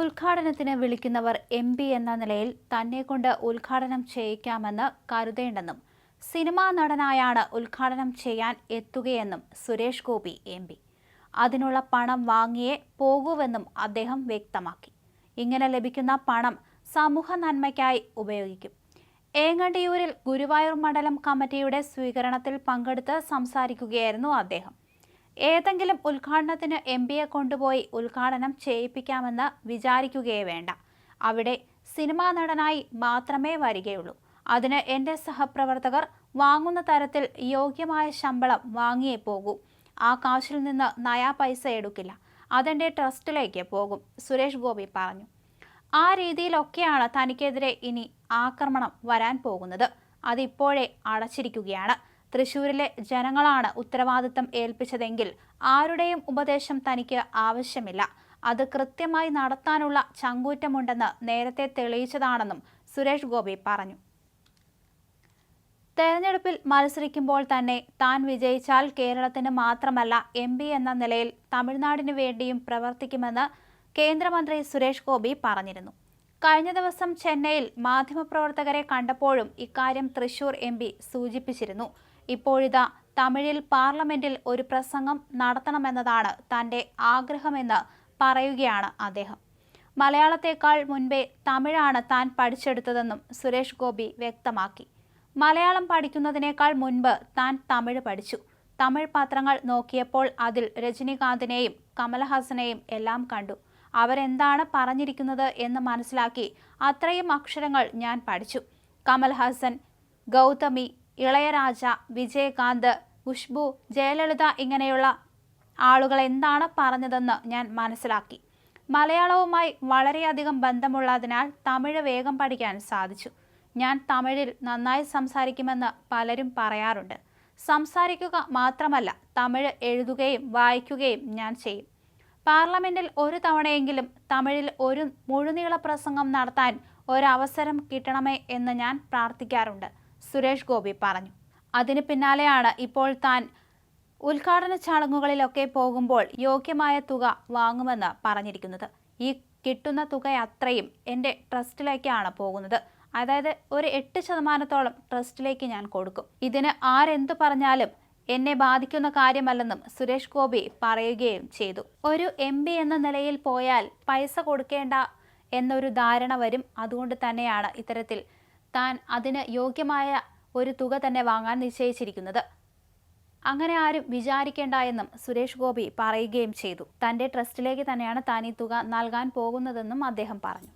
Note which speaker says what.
Speaker 1: ഉദ്ഘാടനത്തിന് വിളിക്കുന്നവർ M P എന്ന നിലയിൽ തന്നെക്കൊണ്ട് ഉദ്ഘാടനം ചെയ്യിക്കാമെന്ന് കരുതേണ്ടെന്നും സിനിമാ നടനായാണ് ഉദ്ഘാടനം ചെയ്യാൻ എത്തുകയെന്നും സുരേഷ് ഗോപി എം പി. അതിനുള്ള പണം വാങ്ങിയേ പോകൂവെന്നും അദ്ദേഹം വ്യക്തമാക്കി. ഇങ്ങനെ ലഭിക്കുന്ന പണം സമൂഹ നന്മയ്ക്കായി ഉപയോഗിക്കും. ഏങ്ങണ്ടിയൂരിൽ ഗുരുവായൂർ മണ്ഡലം കമ്മിറ്റിയുടെ സ്വീകരണത്തിൽ പങ്കെടുത്ത് സംസാരിക്കുകയായിരുന്നു അദ്ദേഹം. ഏതെങ്കിലും ഉദ്ഘാടനത്തിന് എം പിയെ കൊണ്ടുപോയി ഉദ്ഘാടനം ചെയ്യിപ്പിക്കാമെന്ന് വിചാരിക്കുകയേ വേണ്ട. അവിടെ സിനിമാ നടനായി മാത്രമേ വരികയുള്ളൂ. അതിന് എന്റെ സഹപ്രവർത്തകർ വാങ്ങുന്ന തരത്തിൽ യോഗ്യമായ ശമ്പളം വാങ്ങിയേ പോകൂ. ആ കാശിൽ നിന്ന് നയാ പൈസ എടുക്കില്ല. അതെന്റെ ട്രസ്റ്റിലേക്ക് പോകും സുരേഷ് ഗോപി പറഞ്ഞു. ആ രീതിയിലൊക്കെയാണ് തനിക്കെതിരെ ഇനി ആക്രമണം വരാൻ പോകുന്നത്. അതിപ്പോഴേ അടച്ചിരിക്കുകയാണ്. തൃശൂരിലെ ജനങ്ങളാണ് ഉത്തരവാദിത്തം ഏൽപ്പിച്ചതെങ്കിൽ ആരുടെയും ഉപദേശം തനിക്ക് ആവശ്യമില്ല. അത് കൃത്യമായി നടത്താനുള്ള ചങ്കൂറ്റമുണ്ടെന്ന് നേരത്തെ തെളിയിച്ചതാണെന്നും സുരേഷ് ഗോപി പറഞ്ഞു. തെരഞ്ഞെടുപ്പിൽ മത്സരിക്കുമ്പോൾ തന്നെ താൻ വിജയിച്ചാൽ കേരളത്തിന് മാത്രമല്ല എം എന്ന നിലയിൽ തമിഴ്നാടിനു വേണ്ടിയും പ്രവർത്തിക്കുമെന്ന് കേന്ദ്രമന്ത്രി സുരേഷ് ഗോപി പറഞ്ഞിരുന്നു. കഴിഞ്ഞ ദിവസം ചെന്നൈയിൽ മാധ്യമപ്രവർത്തകരെ കണ്ടപ്പോഴും ഇക്കാര്യം തൃശൂർ എം സൂചിപ്പിച്ചിരുന്നു. ഇപ്പോഴിതാ തമിഴിൽ പാർലമെന്റിൽ ഒരു പ്രസംഗം നടത്തണമെന്നതാണ് തന്റെ ആഗ്രഹമെന്ന് പറയുകയാണ് അദ്ദേഹം. മലയാളത്തെക്കാൾ മുൻപേ തമിഴാണ് താൻ പഠിച്ചെടുത്തതെന്നും സുരേഷ് ഗോപി വ്യക്തമാക്കി. മലയാളം പഠിക്കുന്നതിനേക്കാൾ മുൻപ് താൻ തമിഴ് പഠിച്ചു. തമിഴ് പത്രങ്ങൾ നോക്കിയപ്പോൾ അതിൽ രജനികാന്തിനെയും കമലഹാസനെയും എല്ലാം കണ്ടു. അവരെന്താണ് പറഞ്ഞിരിക്കുന്നത് എന്ന് മനസ്സിലാക്കി അത്രയും അക്ഷരങ്ങൾ ഞാൻ പഠിച്ചു. കമൽഹാസൻ ഗൗതമി ഇളയരാജ വിജയകാന്ത് ഖുഷ്ബു ജയലളിത ഇങ്ങനെയുള്ള ആളുകൾ എന്താണ് പറഞ്ഞതെന്ന് ഞാൻ മനസ്സിലാക്കി. മലയാളവുമായി വളരെയധികം ബന്ധമുള്ളതിനാൽ തമിഴ് വേഗം പഠിക്കാൻ സാധിച്ചു. ഞാൻ തമിഴിൽ നന്നായി സംസാരിക്കുമെന്ന് പലരും പറയാറുണ്ട്. സംസാരിക്കുക മാത്രമല്ല തമിഴ് എഴുതുകയും വായിക്കുകയും ഞാൻ ചെയ്യും. പാർലമെന്റിൽ ഒരു തവണയെങ്കിലും തമിഴിൽ ഒരു മുഴുനീള പ്രസംഗം നടത്താൻ ഒരവസരം കിട്ടണമേ എന്ന് ഞാൻ പ്രാർത്ഥിക്കാറുണ്ട്. സുരേഷ് ഗോപി പറഞ്ഞു. അതിന് പിന്നാലെയാണ് ഇപ്പോൾ താൻ ഉദ്ഘാടന ചടങ്ങുകളിലൊക്കെ പോകുമ്പോൾ യോഗ്യമായ തുക വാങ്ങുമെന്ന് പറഞ്ഞിരിക്കുന്നത്. ഈ കിട്ടുന്ന തുക അത്രയും എന്റെ ട്രസ്റ്റിലേക്കാണ് പോകുന്നത്. അതായത് ഒരു എട്ട് ശതമാനത്തോളം ട്രസ്റ്റിലേക്ക് ഞാൻ കൊടുക്കും. ഇതിന് ആരെന്തു പറഞ്ഞാലും എന്നെ ബാധിക്കുന്ന കാര്യമല്ലെന്നും സുരേഷ് ഗോപി പറയുകയും ചെയ്തു. ഒരു എം എന്ന നിലയിൽ പോയാൽ പൈസ കൊടുക്കേണ്ട എന്നൊരു ധാരണ വരും. അതുകൊണ്ട് തന്നെയാണ് ഇത്തരത്തിൽ താൻ അതിന് യോഗ്യമായ ഒരു തുക തന്നെ വാങ്ങാൻ നിശ്ചയിച്ചിരിക്കുന്നത്. അങ്ങനെ ആരും വിചാരിക്കേണ്ട എന്നും സുരേഷ് ഗോപി പറയുകയും ചെയ്തു. തന്റെ ട്രസ്റ്റിലേക്ക് തന്നെയാണ് താൻ ഈ തുക നൽകാൻ പോകുന്നതെന്നും അദ്ദേഹം പറഞ്ഞു.